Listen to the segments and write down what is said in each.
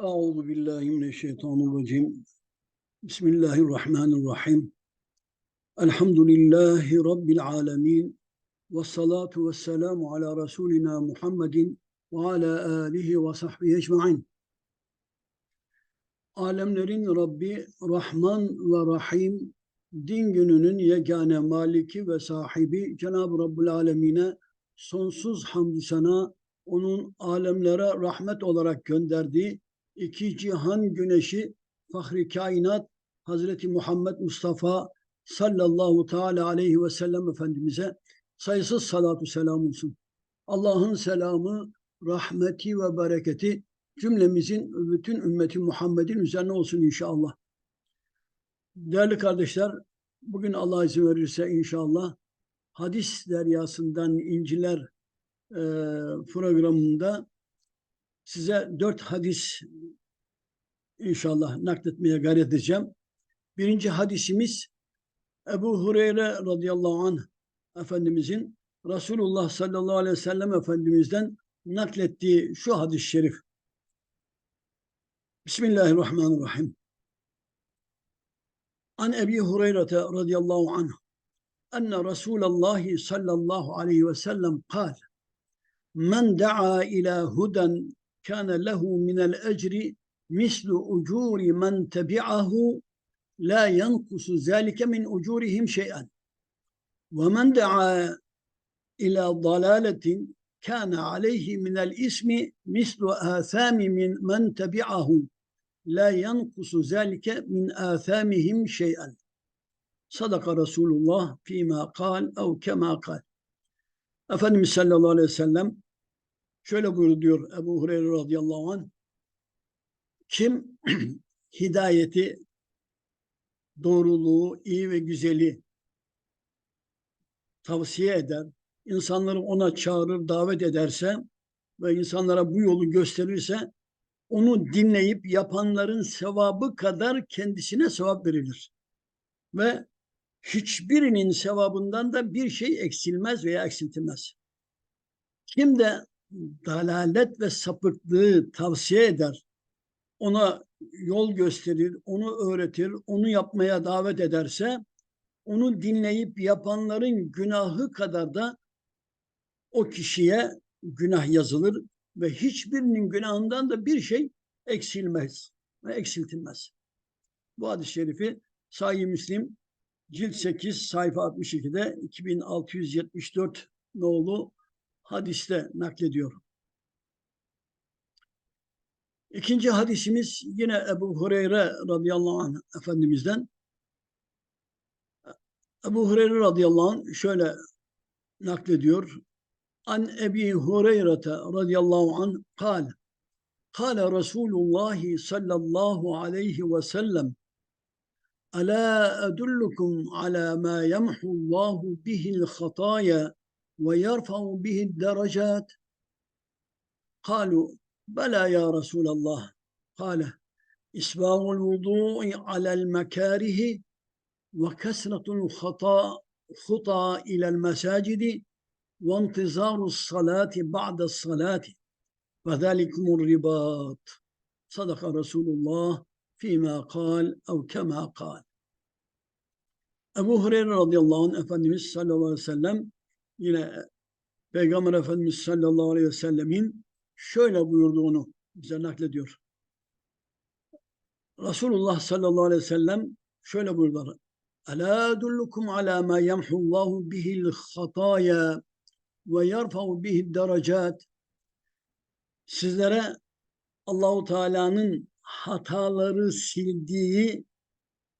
Euzu billahi mineşşeytanirracim. Bismillahirrahmanirrahim. Elhamdülillahi rabbil alamin. Ve salatu ve selamu ala Resulina Muhammedin ve ala alihi ve sahbihi ecmaîn. Alemlerin Rabbi Rahman ve Rahim din gününün yegane maliki ve sahibi Cenab-ı Rabbül Alemine sonsuz hamdü sana onun alemlere rahmet olarak gönderdiği iki cihan güneşi fahri kainat Hazreti Muhammed Mustafa sallallahu teala aleyhi ve sellem Efendimiz'e sayısız salatu selam olsun. Allah'ın selamı, rahmeti ve bereketi cümlemizin bütün ümmeti Muhammed'in üzerine olsun inşallah. Değerli kardeşler, bugün Allah izin verirse inşallah hadis deryasından inciler e, programında size dört hadis inşallah nakletmeye gayret edeceğim. Birinci hadisimiz Ebu Hureyre radıyallahu anh Efendimizin Resulullah sallallahu aleyhi ve sellem Efendimiz'den naklettiği şu hadis-i şerif. Bismillahirrahmanirrahim. An Ebi Hureyre radıyallahu anh enne Resulallah sallallahu aleyhi ve sellem kal men da'a ila huden kana lehu minel ecri mislu ucuri men tebi'ahu la yankusu zalike min ucurihim şey'en ve men da'a ila dalaletin kana aleyhi minel ismi mislu athami min men tebi'ahu la yankusu zalike min athamihim şey'en Sadaka Resulullah fîmâ kal ev kemâ kal. Efendimiz sallallahu aleyhi ve sellem şöyle buyurdu diyor Ebu Hureyre radıyallahu anh. Kim hidayeti, doğruluğu, iyi ve güzeli tavsiye eder, insanları ona çağırır, davet ederse ve insanlara bu yolu gösterirse onu dinleyip yapanların sevabı kadar kendisine sevap verilir. Ve hiçbirinin sevabından da bir şey eksilmez veya eksiltilmez. Kim de dalalet ve sapıklığı tavsiye eder, ona yol gösterir, onu öğretir, onu yapmaya davet ederse, onu dinleyip yapanların günahı kadar da o kişiye günah yazılır ve hiçbirinin günahından da bir şey eksilmez ve eksiltilmez. Bu hadis-i şerifi Sahih Müslim cilt 8 sayfa 62'de 2674 nolu hadiste naklediyor. İkinci hadisimiz yine Ebu Hureyre radıyallahu anh Efendimiz'den. Ebu Hureyre radıyallahu anh şöyle naklediyor. An Ebi Hureyre radıyallahu anh kal. Kale Resulullah sallallahu aleyhi ve sellem Ala edullukum ala ma yemhu Allahu bihil hataya ويرفع به الدرجات. قالوا بلى يا رسول الله. قال إسباغ الوضوء على المكاره وكسرة الخطا خطى إلى المساجد وانتظار الصلاة بعد الصلاة وذلكم الرباط. صدق رسول الله فيما قال أو كما قال. Ebu Hureyre radıyallahu anh Efendimiz sallallahu aleyhi ve sellem yine Peygamber Efendimiz sallallahu aleyhi ve sellemin şöyle buyurduğunu bize naklediyor. Resulullah sallallahu aleyhi ve sellem şöyle buyurdular. Ala dullukum ala ma yemhullahu bihil hataya ve yerfa'u bihid derecat. Sizlere Allahu Teala'nın hataları sildiği,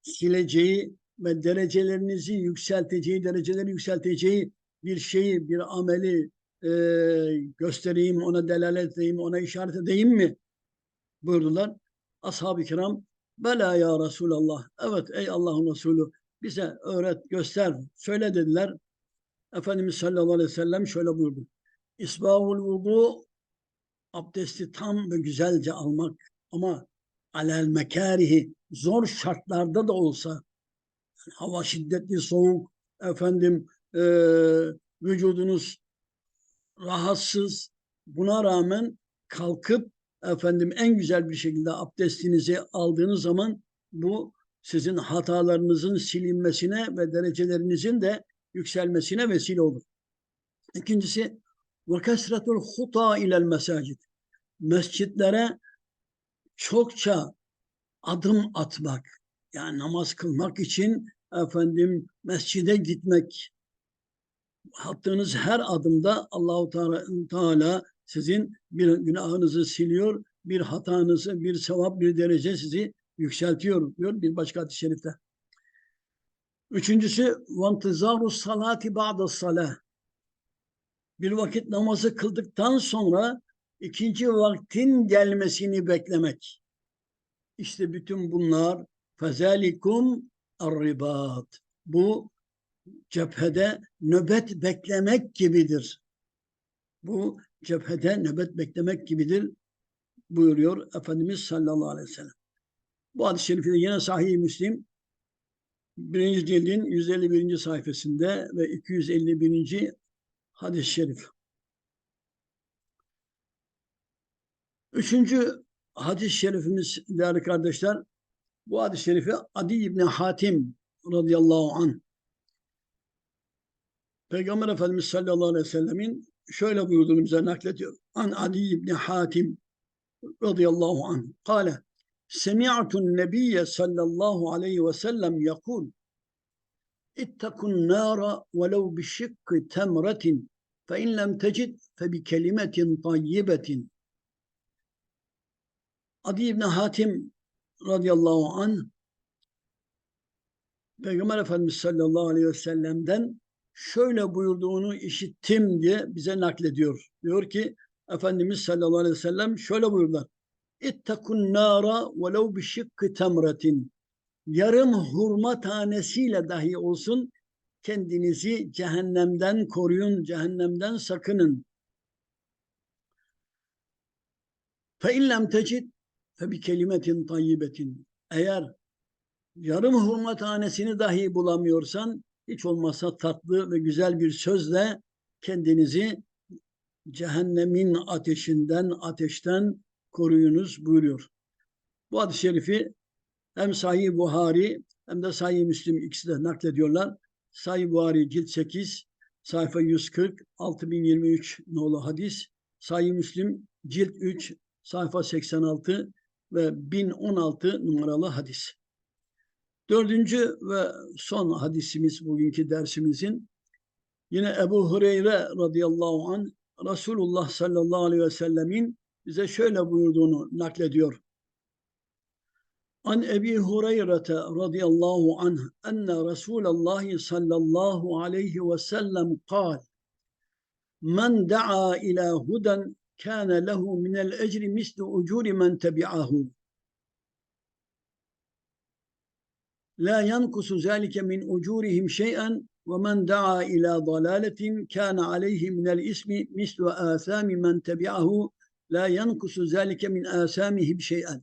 sileceği ve derecelerinizi yükselteceği, dereceleri yükselteceği bir şeyi, bir ameli e, göstereyim, ona delalet edeyim, ona işaret edeyim mi? Buyurdular. Ashab-ı kiram, Bela ya Resulallah. Evet ey Allah'ın Resulü bize öğret, göster, söyle dediler. Efendimiz sallallahu aleyhi ve sellem şöyle buyurdu. İsbahul vudu abdesti tam ve güzelce almak ama alel mekarihi zor şartlarda da olsa hava şiddetli soğuk efendim e, vücudunuz rahatsız buna rağmen kalkıp efendim en güzel bir şekilde abdestinizi aldığınız zaman bu sizin hatalarınızın silinmesine ve derecelerinizin de yükselmesine vesile olur. İkincisi ve kesretul huta ilel mesacid. Mescitlere çokça adım atmak. Yani namaz kılmak için efendim mescide gitmek. Attığınız her adımda Allahu Teala, sizin bir günahınızı siliyor, bir hatanızı, bir sevap, bir derece sizi yükseltiyor diyor bir başka hadis-i şerifte. Üçüncüsü vantizaru salati ba'da salah. Bir vakit namazı kıldıktan sonra ikinci vaktin gelmesini beklemek. İşte bütün bunlar fezalikum arribat. Bu cephede nöbet beklemek gibidir. Bu cephede nöbet beklemek gibidir buyuruyor Efendimiz sallallahu aleyhi ve sellem. Bu hadis-i şerifi de yine Sahih-i Müslim birinci cildin 151. sayfasında ve 251. hadis-i şerif. Üçüncü hadis-i şerifimiz değerli kardeşler, bu hadis-i şerifi Adi İbni Hatim radıyallahu anh Peygamber Efendimiz sallallahu aleyhi ve sellemin şöyle buyurduğunu bize naklediyor. An Adi İbni Hatim radıyallahu anh kâle Semi'tun nebiyye sallallahu aleyhi ve sellem yakul İttakun nâra velev bişikki temretin fe in lem tecid fe bi kelimetin tayyibetin Adi İbni Hatim radıyallahu anh Peygamber Efendimiz sallallahu aleyhi ve sellem'den şöyle buyurduğunu işittim diye bize naklediyor. Diyor ki Efendimiz sallallahu aleyhi ve sellem şöyle buyurdular. İttakun nara velev bi şıkkı temretin. Yarım hurma tanesiyle dahi olsun kendinizi cehennemden koruyun, cehennemden sakının. Fe illem tecid fe bi kelimetin tayyibetin. Eğer yarım hurma tanesini dahi bulamıyorsan hiç olmazsa tatlı ve güzel bir sözle kendinizi cehennemin ateşinden, ateşten koruyunuz buyuruyor. Bu hadis-i şerifi hem Sahih Buhari hem de Sahih Müslim ikisi de naklediyorlar. Sahih Buhari cilt 8 sayfa 140 6023 nolu hadis. Sahih Müslim cilt 3 sayfa 86 ve 1016 numaralı hadis. Dördüncü ve son hadisimiz bugünkü dersimizin yine Ebu Hureyre radıyallahu an Resulullah sallallahu aleyhi ve sellemin bize şöyle buyurduğunu naklediyor. An Ebi Hureyre radıyallahu anh enne Resulallah sallallahu aleyhi ve sellem kal Men da'a ila huden kâne lehu minel ecri misli ucuri men tebi'ahu la yankusu zalike min ucurihim şey'en ve men da'a ila dalaletin kana aleyhi minel ismi mislu asami men tebi'ahu la yankusu zalike min asamihi şey'en.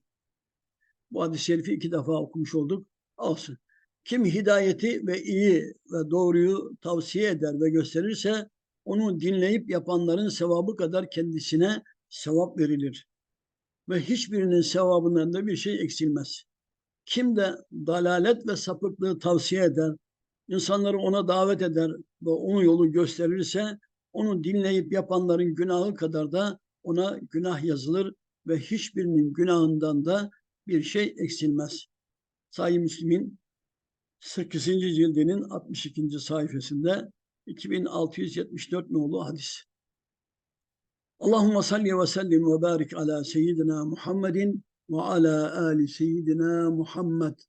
Bu hadis-i şerifi iki defa okumuş olduk. Olsun. Kim hidayeti ve iyi ve doğruyu tavsiye eder ve gösterirse onu dinleyip yapanların sevabı kadar kendisine sevap verilir. Ve hiçbirinin sevabından da bir şey eksilmez. Kim de dalalet ve sapıklığı tavsiye eder, insanları ona davet eder ve onun yolu gösterirse onu dinleyip yapanların günahı kadar da ona günah yazılır ve hiçbirinin günahından da bir şey eksilmez. Sahih Müslim'in 8. cildinin 62. sayfasında 2674 nolu hadis. Allahumme salli ve sellim ve barik ala seyyidina Muhammedin ve ala ali seyyidina Muhammed.